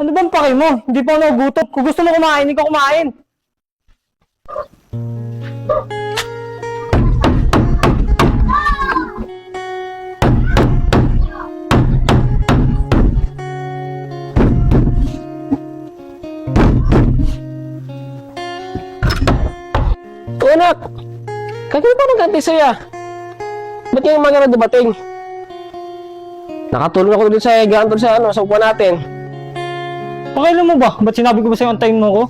Ano bang pake mo? Hindi pa ako nagugutom. Kung gusto mo kumain, hindi ka kumain. O anak, kanina pa nag-antay sa'yo ah. Ba't yung mga na dumating? Nakatulong ako dun sa gantol sa ano, sa upuan natin. Pakailan mo ba? Ba't sinabi ko ba sa'yo antayin mo ko?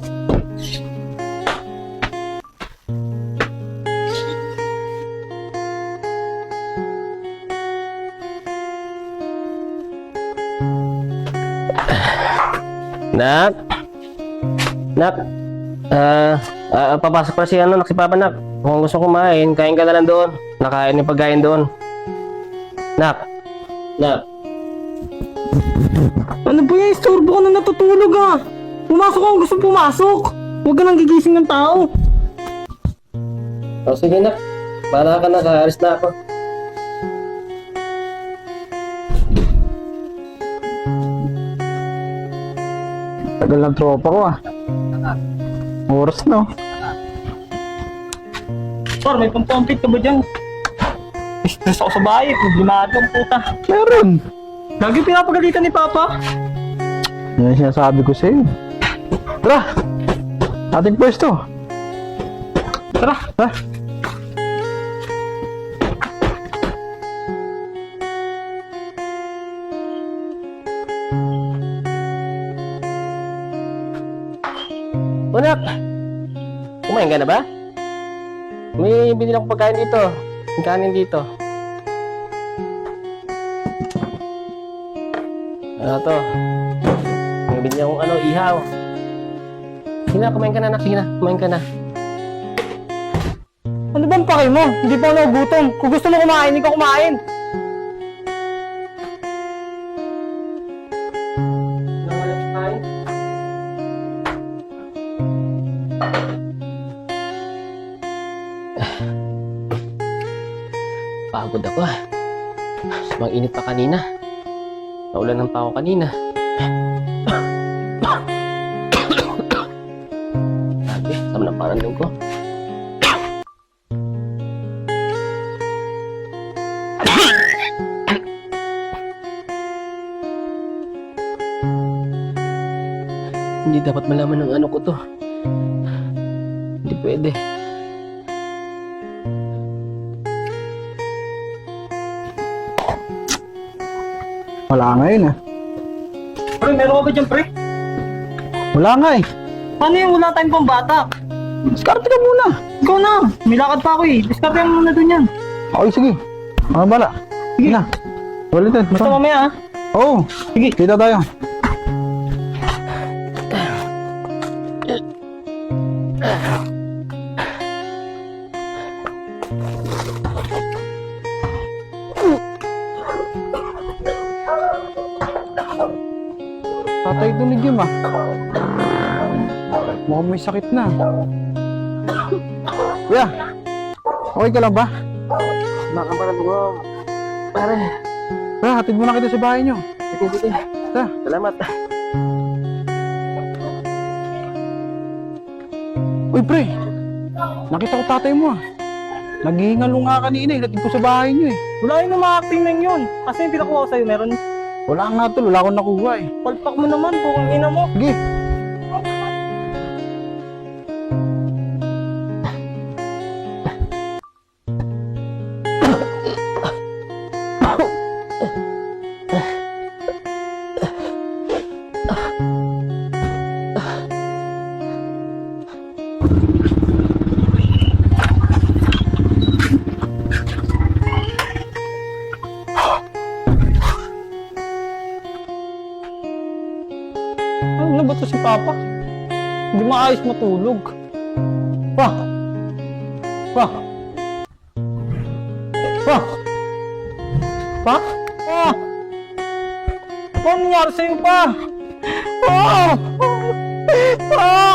Nak? Nak? Ah, ah, papasok pa si ano, nak si Papa nak. Kung gusto kumain, kain ka na lang doon. Nakain yung pagkain doon. Nak? Nak? Ano ba yan? Istorbo ka na natutulog ah. Pumasok kung gusto pumasok. Huwag ka nang gigising ng tao. O sige nak. Para ka na, kaalis na ako. Tagal ng tropa ko ah. Oras no. Sir, may pampampit ka ba dyan? Stress ako sa bahay. Problemado ang puta. Meron. Lagi pinapagalitan ni Papa. Yan ang sinasabi ko sa'yo. Tara! Ating pwesto. Tara. Tara. O nak? Kumain ka na ba? May binili akong pagkain dito. May kanin dito. Ano to? May binili akong ano, ihaw. Sige na, kumain ka na nak. Sige na, kumain ka na. Ano bang pake mo? Hindi pa ako nagugutom. Kung gusto mo kumain, hindi ka kumain. Pagod ako ah. Mas init pa kanina. Naulan pa ako kanina. Sabi, sama ng panandong ko. Hindi dapat malaman ng ano ko to. Hindi pwede. Wala nga yun ah. Pre, meron ka ba dyan, pre? Wala nga eh. Paano yung wala tayong pambata? Diskarte ka muna. Ikaw na. May lakad pa ako eh. Diskarte mo muna dun yan. Okay, sige. Ano bala? Sige na. Ulitin. Basta mamaya ah. Oo. Sige. Kita tayo. Tatay tulig yun ah. Mukhang may sakit na. Kuya, okay ka lang ba? Makaparad ko. Pare, Tara, hatid mo na kita sa bahay nyo. sige, sige. Tara. Salamat. Uy, pre. Nakita ko tatay mo ah. Naghihingalo nga kanina eh. Natid ko sa bahay niyo eh. Wala yun ng mga acting na yun. Kasi yung pinakuha ko sa'yo, meron. Wala nga tol. Wala akong nakuha eh. Palpak mo naman, kung ina mo. Sige. Ano ba to si Papa? Hindi maayos matulog. Pa! Pa! Pa! Pa? Pa! Pa, ano nangyari sa'yo, Pa? Pa! Pa!